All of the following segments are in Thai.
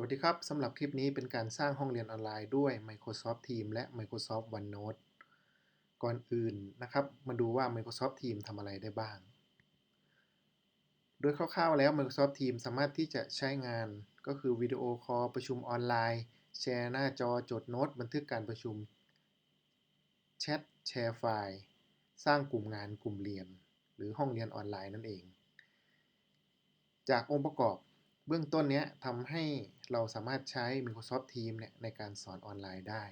วัสดีครับ สำหรับคลิปนี้เป็นการสร้างห้องเรียนออนไลน์ด้วย Microsoft Teams และ Microsoft OneNote ก่อนอื่นนะครับ มาดูว่า Microsoft Teams ทำอะไรได้บ้าง โดยคร่าวๆแล้ว Microsoft Teams สามารถที่จะใช้งานก็คือวิดีโอคอลประชุมออนไลน์ แชร์หน้าจอจดโน้ต บันทึกการประชุมแชทแชร์ไฟล์ สร้างกลุ่มงานกลุ่มเรียน หรือห้องเรียนออนไลน์นั่นเอง จากองค์ประกอบ เบื้องต้นนี้ทำให้เราสามารถใช้ Microsoft Teams เนี่ยในการสอนออนไลน์ได้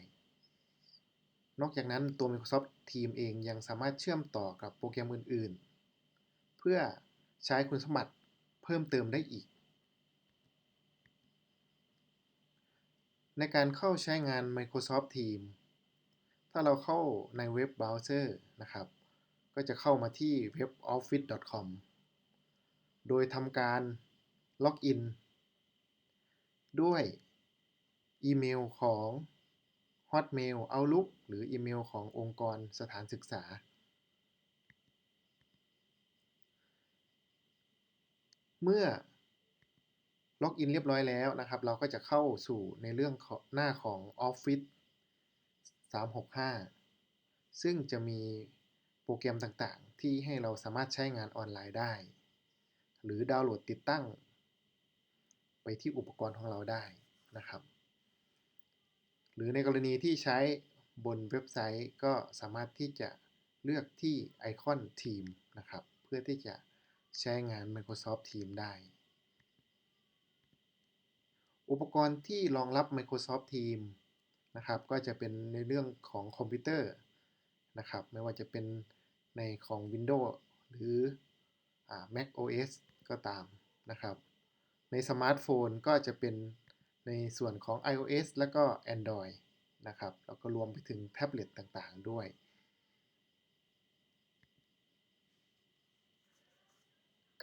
นอกจากนั้นตัว Microsoft Teams เองยังสามารถเชื่อมต่อกับโปรแกรมอื่น ๆ เพื่อใช้คุณสมบัติเพิ่มเติมได้อีก ในการเข้าใช้งาน Microsoft Teams ถ้าเราเข้าในเว็บเบราว์เซอร์นะครับ ก็จะเข้ามาที่ weboffice.com โดยทำการ ล็อกอิน ด้วยอีเมลของ Hotmail Outlook หรืออีเมลขององค์กรสถานศึกษา เมื่อล็อกอินเรียบร้อยแล้วนะครับ เราก็จะเข้าสู่ในเรื่องหน้าของ Office 365 ซึ่งจะมีโปรแกรมต่างๆ ที่ให้เราสามารถใช้งานออนไลน์ได้ หรือดาวน์โหลดติดตั้ง ไปที่อุปกรณ์ของเราได้นะครับ หรือในกรณีที่ใช้บนเว็บไซต์ก็สามารถที่จะเลือกที่ไอคอน Team นะครับ เพื่อที่จะใช้งาน Microsoft Teams ได้ อุปกรณ์ที่รองรับ Microsoft Teams นะครับ ก็จะเป็นในเรื่องของคอมพิวเตอร์นะครับ ไม่ว่าจะเป็นในของ Windows หรือ Mac OS ก็ตามนะครับ ในสมาร์ทโฟนก็จะเป็นในส่วนของ iOS และก็ Android นะครับ แล้วก็รวมไปถึงแท็บเล็ตต่างๆ ด้วย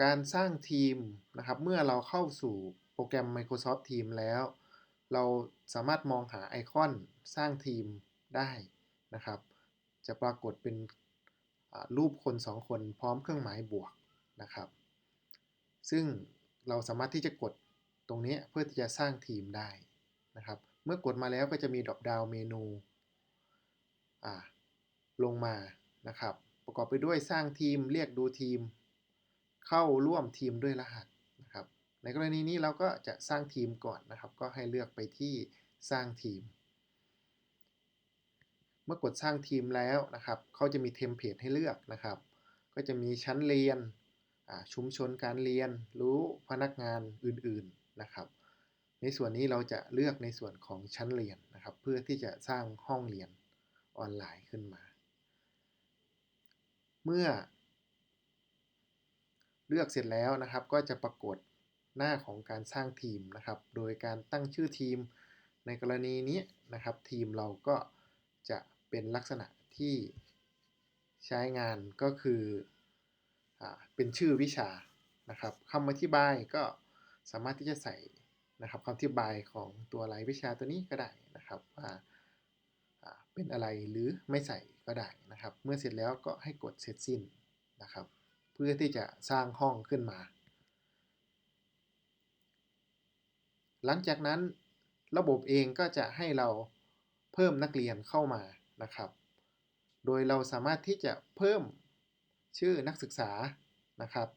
การสร้างทีมนะครับ เมื่อเราเข้าสู่โปรแกรม Microsoft Teams แล้ว เราสามารถมองหาไอคอนสร้างทีมได้นะครับ จะปรากฏเป็นรูปคน 2 คนพร้อมเครื่องหมายบวกนะครับ ซึ่ง เราสามารถที่จะกดตรงนี้เพื่อที่จะสร้างทีมได้นะครับ เมื่อกดมาแล้วก็จะมีดรอปดาวเมนูลงมานะครับ ประกอบไปด้วยสร้างทีมเรียกดูทีม เข้าร่วมทีมด้วยรหัสนะครับ ในกรณีนี้เราก็จะสร้างทีมก่อนนะครับ ก็ให้เลือกไปที่สร้างทีม เมื่อกดสร้างทีมแล้วนะครับเขาจะมีเทมเพลตให้เลือกนะครับ ก็จะมีชั้นเรียน ชุมชนการเรียนรู้พนักงานอื่นๆนะครับ ในส่วนนี้เราจะเลือกในส่วนของชั้นเรียนนะครับ เพื่อที่จะสร้างห้องเรียนออนไลน์ขึ้นมา เมื่อ เลือกเสร็จแล้วนะครับก็จะปรากฏหน้าของการสร้างทีมนะครับ โดยการตั้งชื่อทีมในกรณีนี้นะครับ ทีมเราก็จะเป็นลักษณะที่ใช้งานก็คือ เป็นชื่อวิชานะครับคำอธิบายก็สามารถที่จะใส่นะครับคำอธิบายของตัวรายวิชาตัวนี้ก็ได้นะครับว่าเป็นอะไรหรือไม่ใส่ก็ได้นะครับ เมื่อเสร็จแล้วก็ให้กดเสร็จสิ้นนะครับ เพื่อที่จะสร้างห้องขึ้นมา หลังจากนั้นระบบเองก็จะให้เราเพิ่มนักเรียนเข้ามานะครับ โดยเราสามารถที่จะเพิ่ม ชื่อนักศึกษานะครับ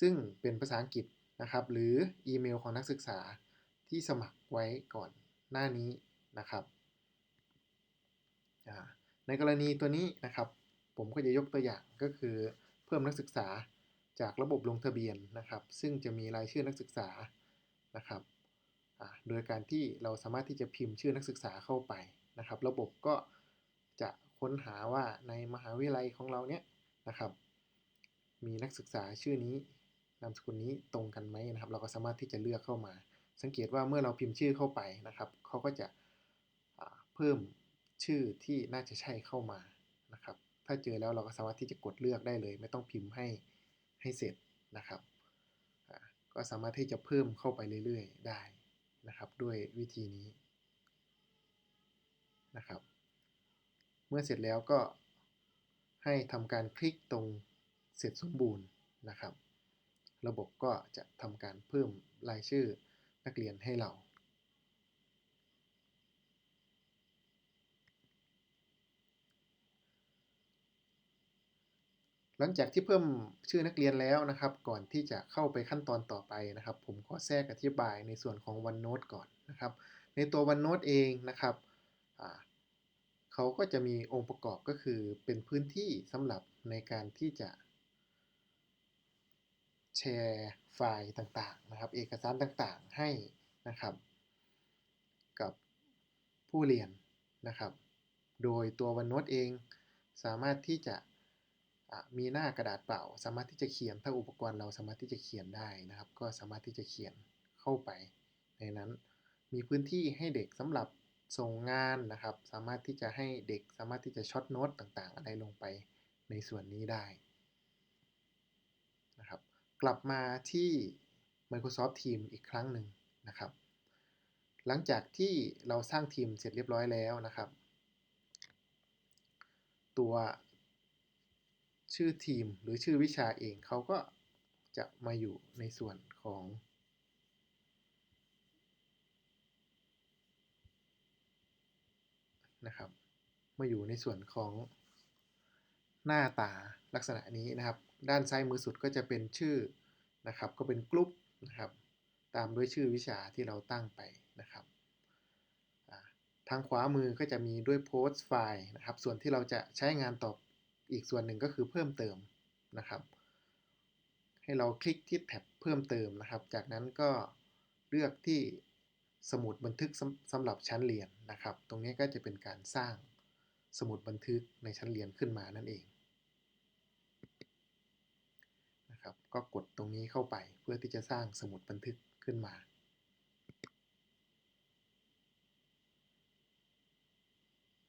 ซึ่งเป็นภาษาอังกฤษนะครับ หรืออีเมลของนักศึกษาที่สมัครไว้ก่อนหน้านี้นะครับในกรณีตัวนี้นะครับ ผมก็จะยกตัวอย่างก็คือเพิ่มนักศึกษาจากระบบลงทะเบียนนะครับ ซึ่งจะมีรายชื่อนักศึกษานะครับโดยการที่เราสามารถที่จะพิมพ์ชื่อนักศึกษาเข้าไปนะครับ ระบบก็จะค้นหาว่าในมหาวิทยาลัยของเราเนี้ยนะครับ มีนักศึกษาชื่อนี้นามสกุลนี้ตรงกันไหมนะครับ เราก็สามารถที่จะเลือกเข้ามา สังเกตว่าเมื่อเราพิมพ์ชื่อเข้าไปนะครับเขาก็จะเพิ่มชื่อที่น่าจะใช่เข้ามานะครับ ถ้าเจอแล้วเราก็สามารถที่จะกดเลือกได้เลย ไม่ต้องพิมพ์ให้ให้เสร็จนะครับ ก็สามารถที่จะเพิ่มเข้าไปเรื่อยๆได้นะครับ ด้วยวิธีนี้นะครับ เมื่อเสร็จแล้วก็ให้ทำการคลิกตรง เสร็จสมบูรณ์นะครับ ระบบก็จะทำการเพิ่มรายชื่อนักเรียนให้เรา หลังจากที่เพิ่มชื่อนักเรียนแล้วนะครับ ก่อนที่จะเข้าไปขั้นตอนต่อไปนะครับ ผมขอแทรกอธิบายในส่วนของ OneNote ก่อนนะครับ ในตัว OneNote เองนะครับเขาก็จะมีองค์ประกอบก็คือเป็นพื้นที่สำหรับในการที่จะ แชร์ไฟล์ต่างๆนะครับ เอกสารต่างๆให้นะครับ กับผู้เรียนนะครับ โดยตัว OneNote เองสามารถที่จะมีหน้ากระดาษเปล่า สามารถที่จะเขียนถ้าอุปกรณ์เราสามารถที่จะเขียนได้นะครับ ก็สามารถที่จะเขียนเข้าไป ในนั้นมีพื้นที่ให้เด็กสำหรับส่งงานนะครับ สามารถที่จะให้เด็กสามารถที่จะช็อตโน้ตต่างๆ อะไรลงไปในส่วนนี้ได้ กลับมาที่ Microsoft Teams อีกครั้งหนึ่งนะครับ หลังจากที่เราสร้างทีมเสร็จเรียบร้อยแล้วนะครับ ตัวชื่อทีมหรือชื่อวิชาเองเขาก็จะมาอยู่ในส่วนของ นะครับ มาอยู่ในส่วนของหน้าตาลักษณะนี้นะครับ ด้านซ้ายมือสุดก็จะเป็นชื่อนะครับ ก็เป็นกลุ่มนะครับ ตามด้วยชื่อวิชาที่เราตั้งไปนะครับทางขวามือก็จะมีด้วยโพสต์ไฟล์นะครับ ส่วนที่เราจะใช้งานต่ออีกส่วนหนึ่งก็คือเพิ่มเติมนะครับ ให้เราคลิกที่แท็บเพิ่มเติมนะครับ จากนั้นก็เลือกที่สมุดบันทึกสำหรับชั้นเรียนนะครับ ตรงนี้ก็จะเป็นการสร้างสมุดบันทึกในชั้นเรียนขึ้นมานั่นเอง นะครับ ก็กดตรงนี้เข้าไปเพื่อที่จะสร้างสมุดบันทึกขึ้นมา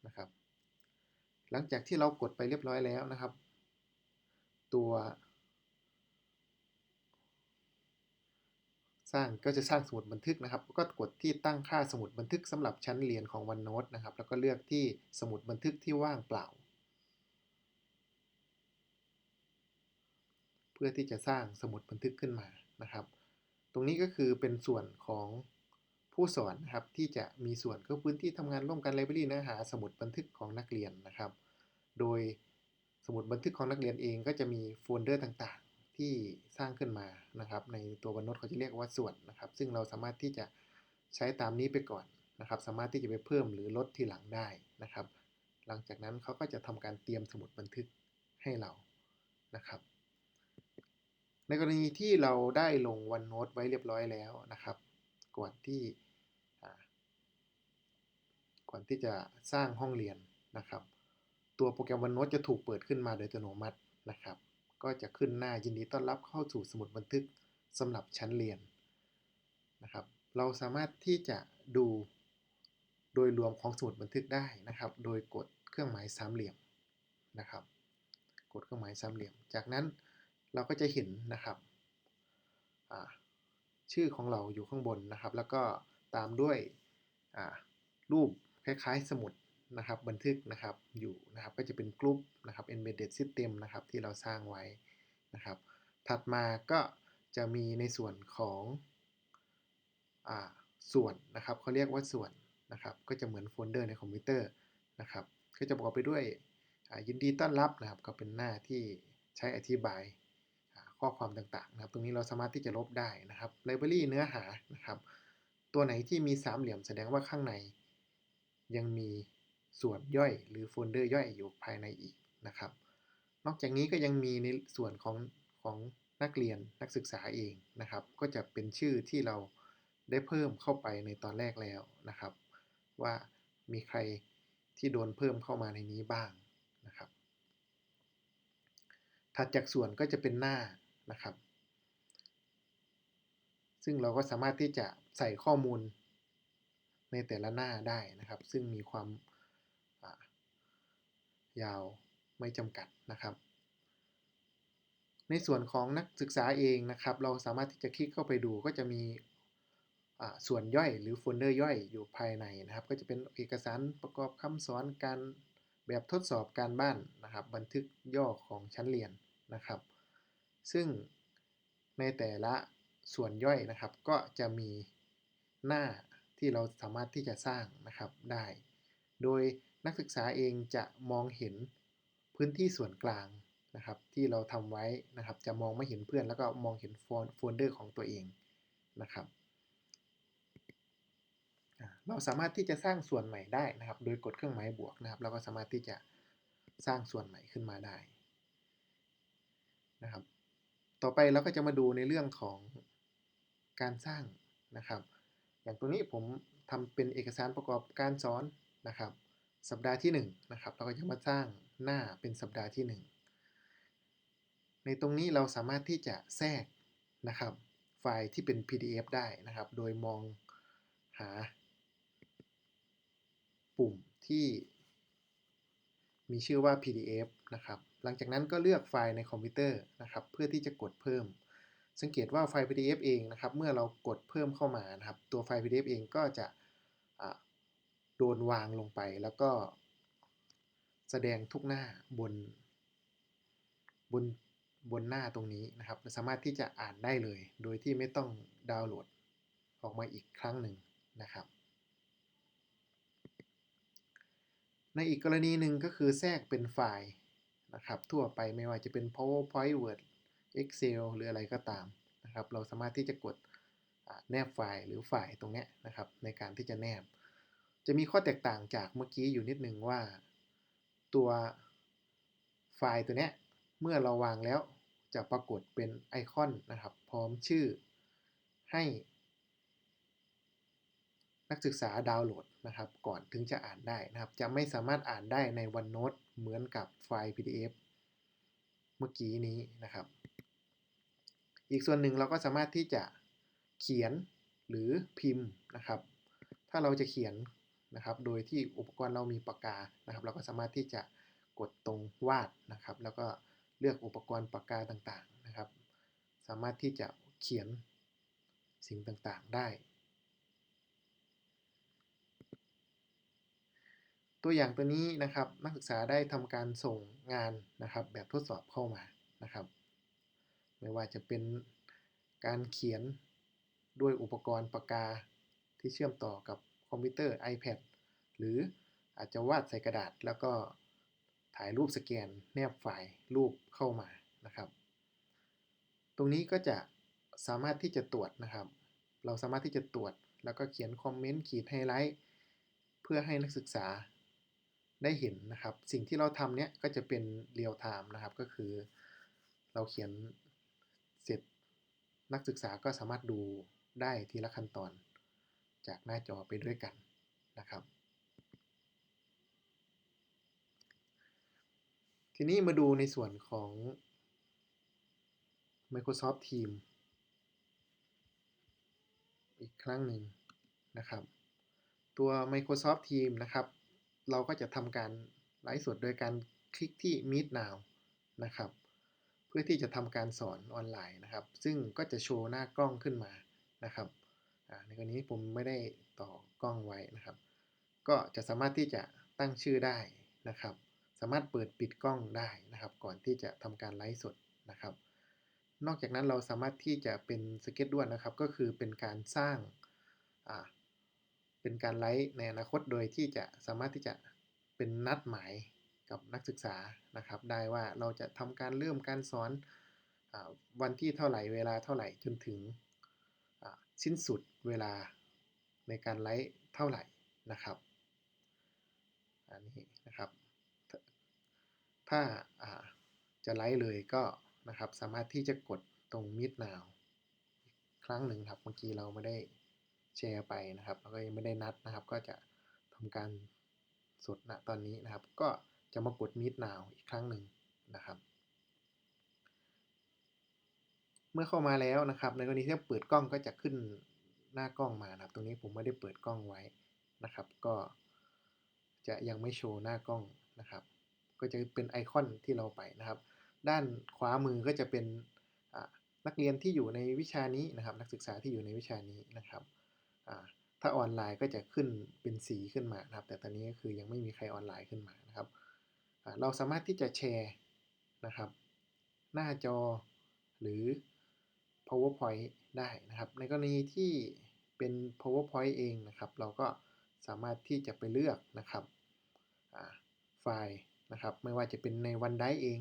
นะครับ หลังจากที่เรากดไปเรียบร้อยแล้วนะครับ ตัวสร้างก็จะสร้างสมุดบันทึกนะครับ ก็กดที่ตั้งค่าสมุดบันทึกสำหรับชั้นเรียนของ OneNote นะครับ แล้วก็เลือกที่สมุดบันทึกที่ว่างเปล่า เพื่อที่จะสร้างสมุดบันทึกขึ้นมานะครับ ตรงนี้ก็คือเป็นส่วนของผู้สอนนะครับที่จะมีส่วนก็พื้นที่ทำงานร่วมกันไลบรารีเนื้อหาสมุดบันทึกของนักเรียนนะครับ โดยสมุดบันทึกของนักเรียนเองก็จะมีโฟลเดอร์ต่างๆ ที่สร้างขึ้นมานะครับ ในตัวบรรนดเขาจะเรียกว่าส่วนนะครับ ซึ่งเราสามารถที่จะใช้ตามนี้ไปก่อนนะครับ สามารถที่จะไปเพิ่มหรือลดทีหลังได้นะครับ หลังจากนั้นเขาก็จะทำการเตรียมสมุดบันทึกให้เรานะครับ ในกรณีที่เราได้ลง OneNote ไว้เรียบร้อยแล้วนะครับ ก่อนที่ก่อนที่จะสร้างห้องเรียนนะครับ ตัวโปรแกรม OneNote จะถูกเปิดขึ้นมาโดยอัตโนมัตินะครับ ก็จะขึ้นหน้ายินดีต้อนรับเข้าสู่สมุดบันทึกสำหรับชั้นเรียนนะครับ เราสามารถที่จะดูโดยรวมของสมุดบันทึกได้นะครับ โดยกดเครื่องหมายสามเหลี่ยมนะครับ กดเครื่องหมายสามเหลี่ยม จากนั้น เราก็จะเห็นนะครับชื่อของเราอยู่ข้างบนนะครับ แล้วก็ตามด้วยรูปคล้ายๆ สมุดนะครับ บันทึกนะครับอยู่นะครับ ก็จะเป็นกลุ่มนะครับ embedded system นะครับที่เราสร้างไว้นะครับ ถัดมาก็จะมีในส่วนของอส่วนนะครับเขาเรียกว่าส่วนนะครับ ก็จะเหมือนโฟลเดอร์ในคอมพิวเตอร์นะครับ ก็จะประกอบไปด้วยยินดีต้อนรับนะครับ ก็เป็นหน้าที่ใช้อธิบาย ข้อความต่างๆนะครับ ตรงนี้เราสามารถที่จะลบได้นะครับไลบรารีเนื้อหานะครับ ตัวไหนที่มีสามเหลี่ยมแสดงว่าข้างใน ยังมีส่วนย่อยหรือโฟลเดอร์ย่อยอยู่ภายในอีกนะครับ นอกจากนี้ก็ยังมีในส่วนของของนักเรียนนักศึกษาเองนะครับ ก็จะเป็นชื่อที่เราได้เพิ่มเข้าไปในตอนแรกแล้วนะครับ ว่ามีใครที่โดนเพิ่มเข้ามาในนี้บ้างนะครับ ถัดจากส่วนก็จะเป็นหน้า นะครับ ซึ่งเราก็สามารถที่จะใส่ข้อมูลในแต่ละหน้าได้นะครับ ซึ่งมีความยาวไม่จำกัดนะครับ ในส่วนของนักศึกษาเองนะครับ เราสามารถที่จะคลิกเข้าไปดูก็จะมีส่วนย่อยหรือโฟลเดอร์ย่อยอยู่ภายในนะครับ ก็จะเป็นเอกสารประกอบคำสอนการแบบทดสอบการบ้านนะครับ บันทึกย่อของชั้นเรียนนะครับ ซึ่งในแต่ละส่วนย่อยนะครับ ก็จะมีหน้าที่เราสามารถที่จะสร้างนะครับได้ โดยนักศึกษาเองจะมองเห็นพื้นที่ส่วนกลางนะครับ ที่เราทำไว้นะครับ จะมองไม่เห็นเพื่อนแล้วก็มองเห็นโฟลเดอร์ของตัวเองนะครับเราสามารถที่จะสร้างส่วนใหม่ได้นะครับ โดยกดเครื่องหมายบวกนะครับ เราก็สามารถที่จะสร้างส่วนใหม่ขึ้นมาได้นะครับ ต่อไปเราก็จะมาดูในเรื่องของการสร้างนะครับ อย่างตรงนี้ผมทำเป็นเอกสารประกอบการสอนนะครับ สัปดาห์ที่1นะครับเราก็จะมาสร้างหน้าเป็นสัปดาห์ที่ 1 ในตรงนี้เราสามารถที่จะแทรกนะครับ ไฟล์ที่เป็น PDF ได้นะครับ โดยมองหา ปุ่มที่มีชื่อว่า PDF นะครับ หลังจากนั้นก็เลือกไฟล์ในคอมพิวเตอร์นะครับ เพื่อที่จะกดเพิ่ม สังเกตว่าไฟล์ PDF เองนะครับ เมื่อเรากดเพิ่มเข้ามานะครับ ตัวไฟล์ PDF เองก็จะโดนวางลงไปแล้วก็แสดงทุกหน้าบนบนบนหน้าตรงนี้นะครับ สามารถที่จะอ่านได้เลย โดยที่ไม่ต้องดาวน์โหลดออกมาอีกครั้งหนึ่งนะครับ ในอีกกรณีหนึ่งก็คือแทรกเป็นไฟล์ นะครับทั่วไปไม่ว่าจะเป็น PowerPoint Word Excel หรืออะไรก็ตามนะครับเราสามารถที่จะกดแนบไฟล์หรือไฟล์ตรงนี้นะครับในการที่จะแนบ จะมีข้อแตกต่างจากเมื่อกี้อยู่นิดนึงว่า ตัวไฟล์ตัวนี้เมื่อเราวางแล้วจะปรากฏเป็นไอคอนนะครับ พร้อมชื่อให้ นักศึกษาดาวน์โหลดนะครับ ก่อนถึงจะอ่านได้นะครับ จะไม่สามารถอ่านได้ใน OneNote เหมือนกับไฟล์ PDF เมื่อกี้นี้นะครับ อีกส่วนหนึ่งเราก็สามารถที่จะเขียนหรือพิมพ์นะครับ ถ้าเราจะเขียนนะครับ โดยที่อุปกรณ์เรามีปากกานะครับ เราก็สามารถที่จะกดตรงวาดนะครับ แล้วก็เลือกอุปกรณ์ปากกาต่างๆนะครับ สามารถที่จะเขียนสิ่งต่างๆได้ ตัวอย่างตัวนี้นะครับนักศึกษาได้ทำการส่งงานนะครับแบบทดสอบเข้ามานะครับ ไม่ว่าจะเป็นการเขียนด้วยอุปกรณ์ปากกาที่เชื่อมต่อกับคอมพิวเตอร์ iPad หรืออาจจะวาดใส่กระดาษแล้วก็ถ่ายรูปสแกนแนบไฟล์รูปเข้ามานะครับ ตรงนี้ก็จะสามารถที่จะตรวจนะครับ เราสามารถที่จะตรวจแล้วก็เขียนคอมเมนต์ขีดไฮไลท์เพื่อให้นักศึกษา ได้เห็นนะครับ สิ่งที่เราทำเนี้ยก็จะเป็นเรียลไทม์นะครับ ก็คือเราเขียนเสร็จนักศึกษาก็สามารถดูได้ทีละขั้นตอน จากหน้าจอไปด้วยกันนะครับ ทีนี้มาดูในส่วนของ Microsoft Teams อีกครั้งหนึ่งนะครับ ตัว Microsoft Teams นะครับ เราก็จะทำการไลฟ์สดโดยการคลิกที่ Meet Now นะครับ เพื่อที่จะทำการสอนออนไลน์นะครับ ซึ่งก็จะโชว์หน้ากล้องขึ้นมานะครับในกรณีนี้ผมไม่ได้ต่อกล้องไว้นะครับ ก็จะสามารถที่จะตั้งชื่อได้นะครับ สามารถเปิดปิดกล้องได้นะครับ ก่อนที่จะทำการไลฟ์สดนะครับ นอกจากนั้นเราสามารถที่จะเป็นสเก็ตด้วยนะครับ ก็คือเป็นการสร้าง เป็นการไลฟ์ในอนาคตโดยที่จะสามารถที่จะเป็นนัดหมายกับนักศึกษานะครับ ได้ว่าเราจะทำการเริ่มการสอนอวันที่เท่าไหร่เวลาเท่าไหร่จนถึงสิ้นสุดเวลาในการไลฟ์เท่าไหร่นะครับอันนี้นะครับ ถ้าจะไลฟ์เลยก็นะครับสามารถที่จะกดตรง Meet Now ครั้งหนึ่งครับเมื่อกี้เราไม่ได้ แชร์ไปนะครับแล้วก็ยังไม่ได้นัดนะครับ ก็จะทำการสดณตอนนี้นะครับ ก็จะมากด Meet Now อีกครั้งหนึ่งนะครับ เมื่อเข้ามาแล้วนะครับ ในกรณีที่เปิดกล้องก็จะขึ้นหน้ากล้องมานะครับ ตรงนี้ผมไม่ได้เปิดกล้องไว้นะครับ ก็จะยังไม่โชว์หน้ากล้องนะครับ ก็จะเป็นไอคอนที่เราไปนะครับ ด้านขวามือก็จะเป็นนักเรียนที่อยู่ในวิชานี้นะครับ นักศึกษาที่อยู่ในวิชานี้นะครับ ถ้าออนไลน์ก็จะขึ้นเป็นสีขึ้นมานะครับ แต่ตอนนี้ก็คือยังไม่มีใครออนไลน์ขึ้นมานะครับ เราสามารถที่จะแชร์นะครับ หน้าจอหรือ powerpoint ได้นะครับ ในกรณีที่เป็น powerpoint เองนะครับ เราก็สามารถที่จะไปเลือกนะครับไฟล์นะครับ ไม่ว่าจะเป็นใน OneDrive เอง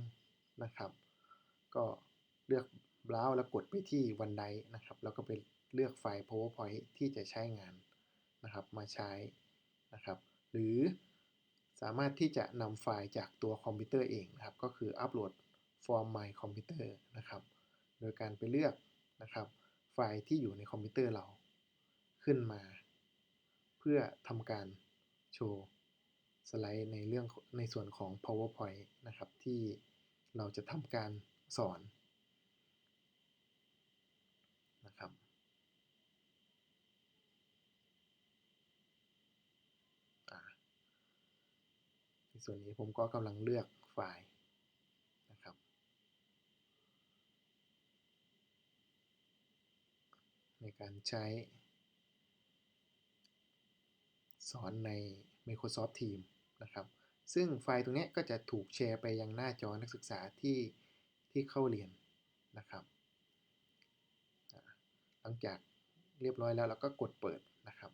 นะครับ ก็เลือก Browse แล้วกดไปที่ OneDrive นะครับ แล้วก็ไป เลือกไฟล์ PowerPoint ที่จะใช้งานนะครับมาใช้นะครับ หรือสามารถที่จะนำไฟล์จากตัวคอมพิวเตอร์เองนะครับ ก็คืออัปโหลด from my computer นะครับ โดยการไปเลือกนะครับ ไฟล์ที่อยู่ในคอมพิวเตอร์เราขึ้นมา เพื่อทำการโชว์สไลด์ในเรื่องในส่วนของ PowerPoint นะครับ ที่เราจะทำการสอนนะครับใน ส่วนนี้ผมก็กำลังเลือกไฟล์นะครับ ในการใช้ สอนใน Microsoft Teams นะครับ ซึ่งไฟล์ตรงนี้ก็จะถูกแชร์ไปยังหน้าจอนักศึกษาที่ที่เข้าเรียนนะครับหลังจากเรียบร้อยแล้วเราก็กดเปิดนะครับ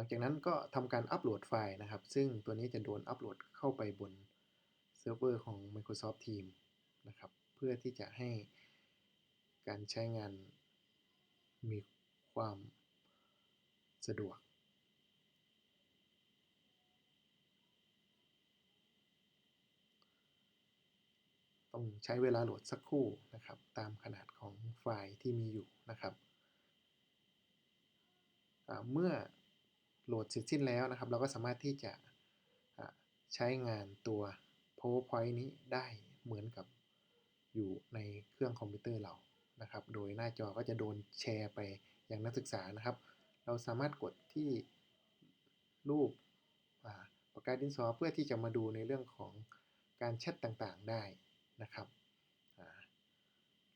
ลังจากนั้นก็ทำการอัปโหลดไฟล์นะครับ ซึ่งตัวนี้จะโดนอัปโหลดเข้าไปบนเซิร์ฟเวอร์ของ Microsoft Teams นะครับ เพื่อที่จะให้การใช้งานมีความสะดวก ต้องใช้เวลาโหลดสักครู่นะครับ ตามขนาดของไฟล์ที่มีอยู่นะครับเมื่อ โหลดเสร็จสิ้นแล้วนะครับ เราก็สามารถที่จะใช้งานตัว PowerPoint นี้ได้เหมือนกับอยู่ในเครื่องคอมพิวเตอร์เรานะครับ โดยหน้าจอก็จะโดนแชร์ไปยังนักศึกษานะครับ เราสามารถกดที่รูปปากกาดินสอเพื่อที่จะมาดูในเรื่องของการแชทต่างๆได้นะครับ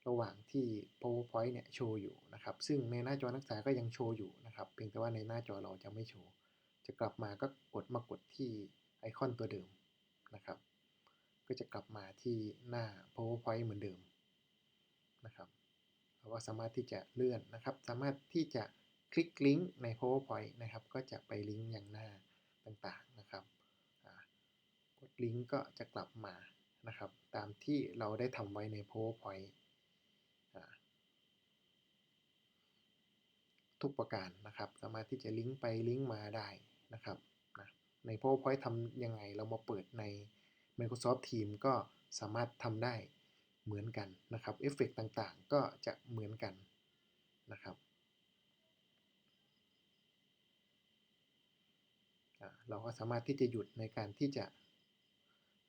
ระหว่างที่ PowerPoint เนี่ยโชว์อยู่นะครับ ซึ่งในหน้าจอนักศึกษาก็ยังโชว์อยู่นะครับ เพียงแต่ว่าในหน้าจอเราจะไม่โชว์ จะกลับมาก็กดมากดที่ไอคอนตัวเดิมนะครับ ก็จะกลับมาที่หน้า PowerPoint เหมือนเดิมนะครับเราก็สามารถที่จะเลื่อนนะครับ สามารถที่จะคลิกลิงก์ใน PowerPoint นะครับ ก็จะไปลิงก์ยังหน้าต่างๆนะครับกดลิงก์ก็จะกลับมานะครับ ตามที่เราได้ทำไว้ใน PowerPoint ทุกประการนะครับ สามารถที่จะลิงก์ไปลิงก์มาได้นะครับนะใน PowerPoint ทำยังไงเรามาเปิดใน Microsoft Teams ก็สามารถทำได้เหมือนกันนะครับเอฟเฟกต่างๆ ก็จะเหมือนกันนะครับเราก็สามารถที่จะหยุดในการที่จะ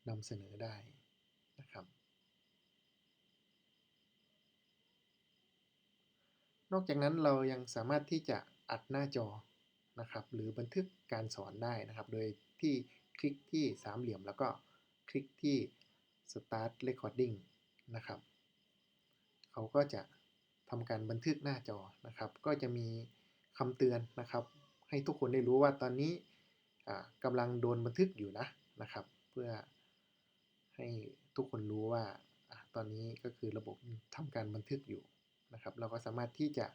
นำเสนอได้นะครับ นอกจากนั้นเรายังสามารถที่จะอัดหน้าจอนะครับหรือบันทึกการสอนได้นะครับ โดยที่คลิกที่สามเหลี่ยมแล้วก็คลิกที่ start recording นะครับเขาก็จะทำการบันทึกหน้าจอนะครับ ก็จะมีคำเตือนนะครับ ให้ทุกคนได้รู้ว่าตอนนี้กำลังโดนบันทึกอยู่นะนะครับ เพื่อให้ทุกคนรู้ว่าตอนนี้ก็คือระบบทำการบันทึกอยู่ นะครับ เราก็สามารถที่จะ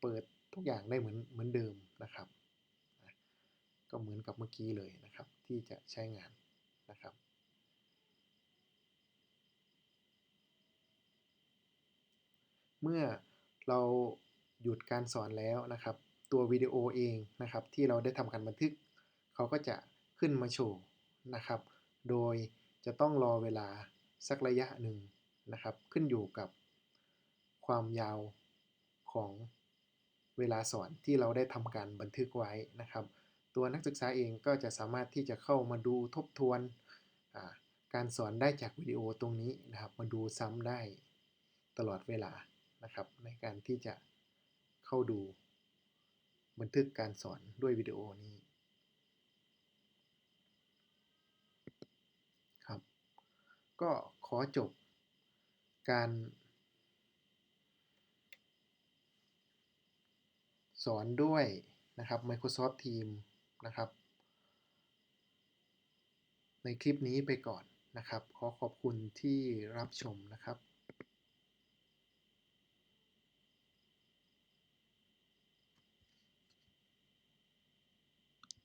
เปิดทุกอย่างได้เหมือนเหมือนเดิมนะครับ ก็เหมือนกับเมื่อกี้เลยนะครับ ที่จะใช้งานนะครับเมื่อเราหยุดการสอนแล้วนะครับ ตัววิดีโอเองนะครับ ที่เราได้ทำการบันทึก เขาก็จะขึ้นมาโชว์นะครับ โดยจะต้องรอเวลาสักระยะหนึ่งนะครับ ขึ้นอยู่กับ ความยาวของเวลาสอนที่เราได้ทำการบันทึกไว้นะครับ ตัวนักศึกษาเองก็จะสามารถที่จะเข้ามาดูทบทวนการสอนได้จากวิดีโอตรงนี้นะครับ มาดูซ้ำได้ตลอดเวลานะครับ ในการที่จะเข้าดูบันทึกการสอนด้วยวิดีโอนี้ครับ ก็ขอจบการ สอนด้วยนะครับ Microsoft Teams นะครับ ในคลิปนี้ไปก่อนนะครับ ขอขอบคุณที่รับชมนะครับ